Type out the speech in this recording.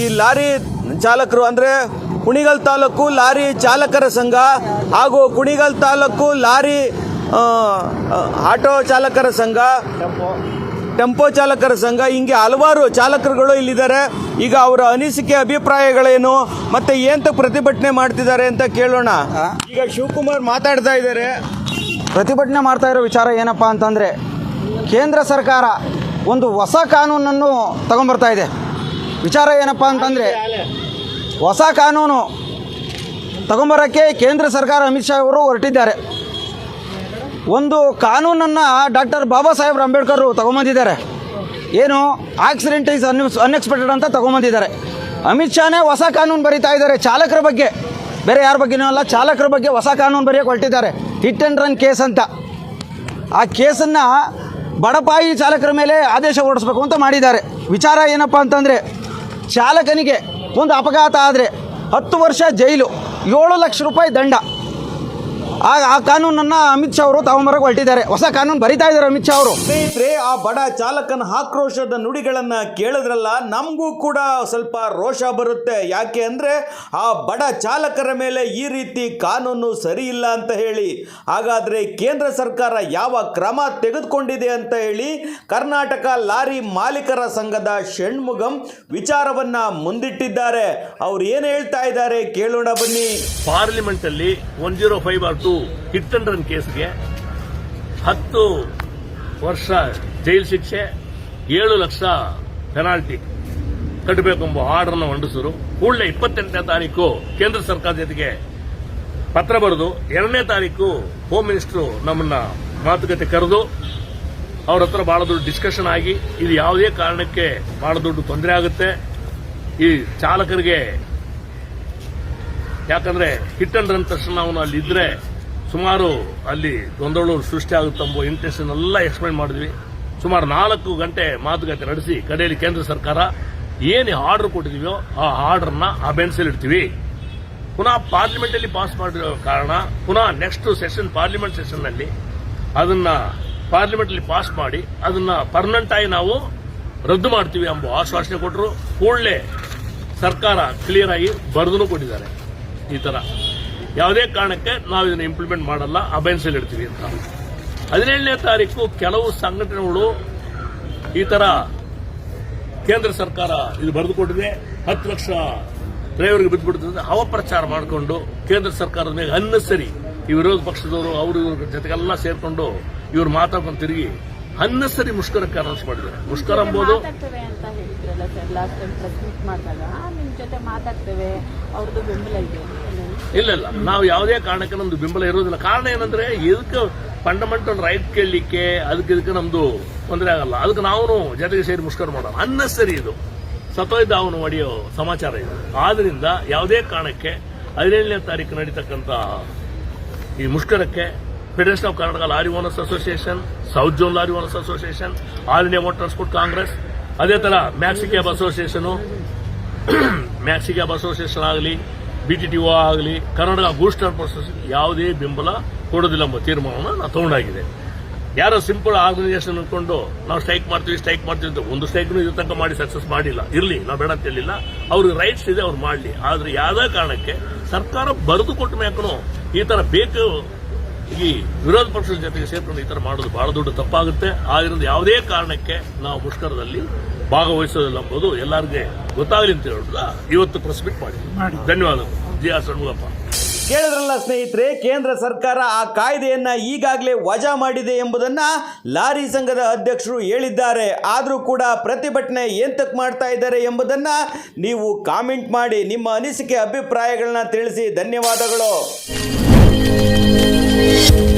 ಈ ಲಾರಿ ಚಾಲಕರು ಅಂದರೆ ಕುಣಿಗಲ್ ತಾಲೂಕು ಲಾರಿ ಚಾಲಕರ ಸಂಘ ಹಾಗೂ ಕುಣಿಗಲ್ ತಾಲೂಕು ಲಾರಿ ಆಟೋ ಚಾಲಕರ ಸಂಘ ಟೆಂಪೋ ಚಾಲಕರ ಸಂಘ ಹಿಂಗೆ ಹಲವಾರು ಚಾಲಕರುಗಳು ಇಲ್ಲಿದ್ದಾರೆ. ಈಗ ಅವರ ಅನಿಸಿಕೆ ಅಭಿಪ್ರಾಯಗಳೇನು ಮತ್ತೆ ಏಂತ ಪ್ರತಿಭಟನೆ ಮಾಡ್ತಿದ್ದಾರೆ ಅಂತ ಕೇಳೋಣ. ಈಗ ಶಿವಕುಮಾರ್ ಮಾತಾಡ್ತಾ ಇದ್ದಾರೆ. ಪ್ರತಿಭಟನೆ ಮಾಡ್ತಾ ಇರೋ ವಿಚಾರ ಏನಪ್ಪ ಅಂತಂದರೆ ಕೇಂದ್ರ ಸರ್ಕಾರ ಒಂದು ಹೊಸ ಕಾನೂನನ್ನು ತಗೊಂಬರ್ತಾ ಇದೆ. ವಿಚಾರ ಏನಪ್ಪ ಅಂತಂದರೆ ಹೊಸ ಕಾನೂನು ತಗೊಂಬರೋಕ್ಕೆ ಕೇಂದ್ರ ಸರ್ಕಾರ ಅಮಿತ್ ಶಾ ಅವರು ಹೊರಟಿದ್ದಾರೆ. ಒಂದು ಕಾನೂನನ್ನು ಡಾಕ್ಟರ್ ಬಾಬಾ ಸಾಹೇಬ್ ಅಂಬೇಡ್ಕರ್ ತಗೊಂಬಂದಿದ್ದಾರೆ. ಏನು ಆಕ್ಸಿಡೆಂಟ್ ಈಸ್ ಅನ್ ಅನ್ಎಕ್ಸ್ಪೆಕ್ಟೆಡ್ ಅಂತ ತಗೊಂಬಂದಿದ್ದಾರೆ. ಅಮಿತ್ ಶಾನೇ ಹೊಸ ಕಾನೂನು ಬರೀತಾ ಇದ್ದಾರೆ. ಚಾಲಕರ ಬಗ್ಗೆ, ಬೇರೆ ಯಾರ ಬಗ್ಗೆನೂ ಅಲ್ಲ, ಚಾಲಕರ ಬಗ್ಗೆ ಹೊಸ ಕಾನೂನು ಬರೆಯೋಕೆ ಹೊರಟಿದ್ದಾರೆ. ಹಿಟ್ ಆ್ಯಂಡ್ ರನ್ ಕೇಸ್ ಅಂತ. ಆ ಕೇಸನ್ನು ಬಡಪಾಯಿ ಚಾಲಕರ ಮೇಲೆ ಆದೇಶ ಹೊರಡಿಸ್ಬೇಕು ಅಂತ ಮಾಡಿದ್ದಾರೆ. ವಿಚಾರ ಏನಪ್ಪ ಅಂತಂದರೆ ಚಾಲಕನಿಗೆ ಒಂದು ಅಪಘಾತ ಆದರೆ ಹತ್ತು ವರ್ಷ ಜೈಲು ಏಳು ಲಕ್ಷ ರೂಪಾಯಿ ದಂಡ. ಆ ಆ ಕಾನೂನನ್ನು ಅಮಿತ್ ಶಾ ಅವರು ತಗೊಂಬರಕ್ಕೆ ಹೊರಟಿದ್ದಾರೆ. ಹೊಸ ಕಾನೂನು ಬರಿತಾ ಇದ್ದಾರೆ ಅಮಿತ್ ಶಾ ಅವರು. ಸ್ನೇಹಿತರೆ ಆ ಬಡ ಚಾಲಕನ ಆಕ್ರೋಶದ ನುಡಿಗಳನ್ನ ಕೇಳಿದ್ರಲ್ಲ ನಮಗೂ ಕೂಡ ಸ್ವಲ್ಪ ರೋಷ ಬರುತ್ತೆ. ಯಾಕೆ ಅಂದ್ರೆ ಆ ಬಡ ಚಾಲಕರ ಮೇಲೆ ಈ ರೀತಿ ಕಾನೂನು ಸರಿ ಇಲ್ಲ ಅಂತ ಹೇಳಿ. ಹಾಗಾದ್ರೆ ಕೇಂದ್ರ ಸರ್ಕಾರ ಯಾವ ಕ್ರಮ ತೆಗೆದುಕೊಂಡಿದೆ ಅಂತ ಹೇಳಿ ಕರ್ನಾಟಕ ಲಾರಿ ಮಾಲೀಕರ ಸಂಘದ ಷಣ್ಮುಗಂ ವಿಚಾರವನ್ನ ಮುಂದಿಟ್ಟಿದ್ದಾರೆ. ಅವ್ರು ಏನು ಹೇಳ್ತಾ ಇದ್ದಾರೆ ಕೇಳೋಣ ಬನ್ನಿ. ಪಾರ್ಲಿಮೆಂಟ್ ಅಲ್ಲಿ one zero five R to hit and run ಕೇಸ್ಗೆ ಹತ್ತು ವರ್ಷ ಜೈಲ್ ಶಿಕ್ಷೆ, ಏಳು ಲಕ್ಷ ಪೆನಾಲ್ಟಿ ಕಟ್ಟಬೇಕೆಂಬ ಆರ್ಡರ್ನ ಹೊಂಡಿಸಿದ್ರು ಕೂಡಲೇ ಇಪ್ಪತ್ತೆಂಟನೇ ತಾರೀಕು ಕೇಂದ್ರ ಸರ್ಕಾರದ ಜೊತೆಗೆ ಪತ್ರ ಬರೆದು, ಎರಡನೇ ತಾರೀಕು ಹೋಮ್ ಮಿನಿಸ್ಟರ್ ನಮ್ಮನ್ನ ಮಾತುಕತೆ ಕರೆದು, ಅವ್ರ ಹತ್ರ ಬಹಳ ದೊಡ್ಡ ಡಿಸ್ಕಷನ್ ಆಗಿ, ಇದು ಯಾವುದೇ ಕಾರಣಕ್ಕೆ ಬಹಳ ದೊಡ್ಡ ತೊಂದರೆ ಆಗುತ್ತೆ. ಈ ಚಾಲಕರಿಗೆ ಯಾಕಂದ್ರೆ ಹಿಟ್ ಅಂಡ್ ತಕ್ಷಣ ಅವನು ಅಲ್ಲಿ ಇದ್ರೆ ಸುಮಾರು ಅಲ್ಲಿ ಗೊಂದಲ ಸೃಷ್ಟಿ ಆಗುತ್ತಂಬ ಇಂಟೆನ್ಷನ್ ಎಲ್ಲ ಎಕ್ಸ್ಪ್ಲೈನ್ ಮಾಡಿದ್ವಿ. ಸುಮಾರು ನಾಲ್ಕು ಗಂಟೆ ಮಾತುಕತೆ ನಡೆಸಿ ಕಡೆಯಲ್ಲಿ ಕೇಂದ್ರ ಸರ್ಕಾರ ಏನು ಆರ್ಡರ್ ಕೊಟ್ಟಿದೀವೋ ಆ ಆರ್ಡರ್ನ ಆ ಇಡ್ತೀವಿ. ಪುನಃ ಪಾರ್ಲಿಮೆಂಟ್ ಅಲ್ಲಿ ಪಾಸ್ ಮಾಡಿರೋ ಕಾರಣ ಪುನಃ ನೆಕ್ಸ್ಟ್ ಸೆಷನ್ ಪಾರ್ಲಿಮೆಂಟ್ ಸೆಷನ್ನಲ್ಲಿ ಅದನ್ನ ಪಾರ್ಲಿಮೆಂಟ್ ಅಲ್ಲಿ ಪಾಸ್ ಮಾಡಿ ಅದನ್ನ ಪರ್ಮನೆಂಟ್ ಆಗಿ ನಾವು ರದ್ದು ಮಾಡ್ತೀವಿ ಎಂಬ ಆಶ್ವಾಸನೆ ಕೊಟ್ಟರು ಕೂಡಲೇ ಸರ್ಕಾರ ಕ್ಲಿಯರ್ ಆಗಿ ಬರೆದು ಕೊಟ್ಟಿದ್ದಾರೆ. ಈ ತರ. ಯಾವುದೇ ಕಾರಣಕ್ಕೆ ನಾವು ಇದನ್ನು ಇಂಪ್ಲಿಮೆಂಟ್ ಮಾಡಲ್ಲ ಅಬೆನ್ಸಲ್ಲಿ ಇಡ್ತೀವಿ ಅಂತ. ಹದಿನೇಳನೇ ತಾರೀಕು ಕೆಲವು ಸಂಘಟನೆಗಳು ಈ ತರ ಕೇಂದ್ರ ಸರ್ಕಾರ ಇದು ಬರೆದುಕೊಟ್ಟಿದೆ ಹತ್ತು ಲಕ್ಷ ಡ್ರೈವರ್ಗೆ ಬಿದ್ದುಬಿಡ್ತದೆ. ಅವಪ್ರಚಾರ ಮಾಡಿಕೊಂಡು ಕೇಂದ್ರ ಸರ್ಕಾರದ ಮೇಲೆ ಅನ್ನಸರಿ ಈ ವಿರೋಧ ಪಕ್ಷದವರು, ಅವರು ಇವ್ರ ಜೊತೆಗೆಲ್ಲ ಸೇರಿಕೊಂಡು ಇವ್ರು ಮಾತಾಡ್ಕೊಂಡು ತಿರುಗಿ ಅನ್ನಸರಿ ಮುಷ್ಕರಕ್ಕೆ ಅನೌನ್ಸ್ ಮಾಡಿದ್ದಾರೆ. ಮುಷ್ಕರ ಎಂಬುದು ಹೇಳಿದ್ರಲ್ಲ sir last time press meet ಮಾಡಿದಾಗ ನಿಮ್ ಜೊತೆ ಮಾತಾಡ್ತೇವೆ. ಅವ್ರದ್ದು ಬೆಂಬಲ ಇದೆ. ಇಲ್ಲ ಇಲ್ಲ. ನಾವು ಯಾವುದೇ ಕಾರಣಕ್ಕೆ ನಮ್ದು ಬೆಂಬಲ ಇರೋದಿಲ್ಲ ಕಾರಣ ಏನಂದ್ರೆ ಇದಕ್ಕೆ ಫಂಡಮೆಂಟಲ್ ರೈಟ್ ಕೇಳಲಿಕ್ಕೆ, ಅದಕ್ಕೆ ಇದಕ್ಕೆ ನಮ್ದು ತೊಂದರೆ ಆಗಲ್ಲ. ಅದಕ್ಕೆ ನಾವು ಜೊತೆಗೆ ಸೇರಿ ಮುಷ್ಕರ ಮಾಡೋಣ. ಅನ್ನಸರಿ ಇದು. ಸತೋಯ್ದ ಅವನು ಹೊಡೆಯೋ ಸಮಾಚಾರ ಇದು. ಆದ್ರಿಂದ ಯಾವುದೇ ಕಾರಣಕ್ಕೆ ಹದಿನೇಳನೇ ತಾರೀಕು ನಡೀತಕ್ಕಂಥ ಈ ಮುಷ್ಕರಕ್ಕೆ federation of Karnataka lorry owners association south zone lorry owners association all India motor transport congress ಅದೇ ತರ maxi cab association maxi cab association ಆಗಲಿ ಒ ಆಗಲಿ, ಕರ್ನಾಟಕ ಬೂಸ್ಟ್ ಟ್ರಾನ್ಸ್ಪೋರ್ಟ್ ಯಾವುದೇ ಬೆಂಬಲ ಕೊಡೋದಿಲ್ಲ ಎಂಬ ತೀರ್ಮಾನವನ್ನು ನಾವು ತಗೊಂಡಾಗಿದೆ. ಯಾರೋ ಸಿಂಪಲ್ ಆರ್ಗನೈಸೇಷನ್ ಅನ್ಕೊಂಡು ನಾವು ಸ್ಟ್ರೈಕ್ ಮಾಡ್ತೀವಿ ಸ್ಟ್ರೈಕ್ ಮಾಡ್ತೀವಿ ಅಂತ ಒಂದು ಸ್ಟ್ರೈಕ್ನು ಇದು ತನಕ ಮಾಡಿ ಸಕ್ಸಸ್ ಮಾಡಿಲ್ಲ. ಇರಲಿ, ನಾವು ಬೇಡ ಅಂತ ಹೇಳಿಲ್ಲ. ಅವ್ರಿಗೆ ರೈಟ್ಸ್ ಇದೆ, ಅವ್ರು ಮಾಡಲಿ. ಆದರೆ ಯಾವುದೇ ಕಾರಣಕ್ಕೆ ಸರ್ಕಾರ ಬರೆದು ಕೊಟ್ಟ ಈ ಥರ ಬೇಕು ಈ ವಿರೋಧ ಪಕ್ಷದ ಜೊತೆಗೆ ಸೇರ್ಕೊಂಡು ಈ ತರ ಮಾಡೋದು ಬಹಳ ದೊಡ್ಡ ತಪ್ಪಾಗುತ್ತೆ. ಆದ್ರಿಂದ ಯಾವುದೇ ಕಾರಣಕ್ಕೆ ನಾವು ಮುಷ್ಕರದಲ್ಲಿ ಭಾಗವಹಿಸೋದಿಲ್ಲ ಎಂಬುದು ಎಲ್ಲರಿಗೆ ಗೊತ್ತಾಗಲಿ ಅಂತ ಹೇಳುದ ಇವತ್ತು ಪ್ರೆಸ್ ಮೀಟ್ ಮಾಡಿ ಧನ್ಯವಾದಗಳು. G R Shanmugappa. ಕೇಳಿದ್ರಲ್ಲ ಸ್ನೇಹಿತರೆ ಕೇಂದ್ರ ಸರ್ಕಾರ ಆ ಕಾಯ್ದೆಯನ್ನ ಈಗಾಗಲೇ ವಜಾ ಮಾಡಿದೆ ಎಂಬುದನ್ನ ಲಾರಿ ಸಂಘದ ಅಧ್ಯಕ್ಷರು ಹೇಳಿದ್ದಾರೆ. ಆದರೂ ಕೂಡ ಪ್ರತಿಭಟನೆ ಎಂತಕ್ಕೆ ಮಾಡ್ತಾ ಇದ್ದಾರೆ ಎಂಬುದನ್ನ ನೀವು ಕಾಮೆಂಟ್ ಮಾಡಿ ನಿಮ್ಮ ಅನಿಸಿಕೆ ಅಭಿಪ್ರಾಯಗಳನ್ನ ತಿಳಿಸಿ. ಧನ್ಯವಾದಗಳು. Thank you.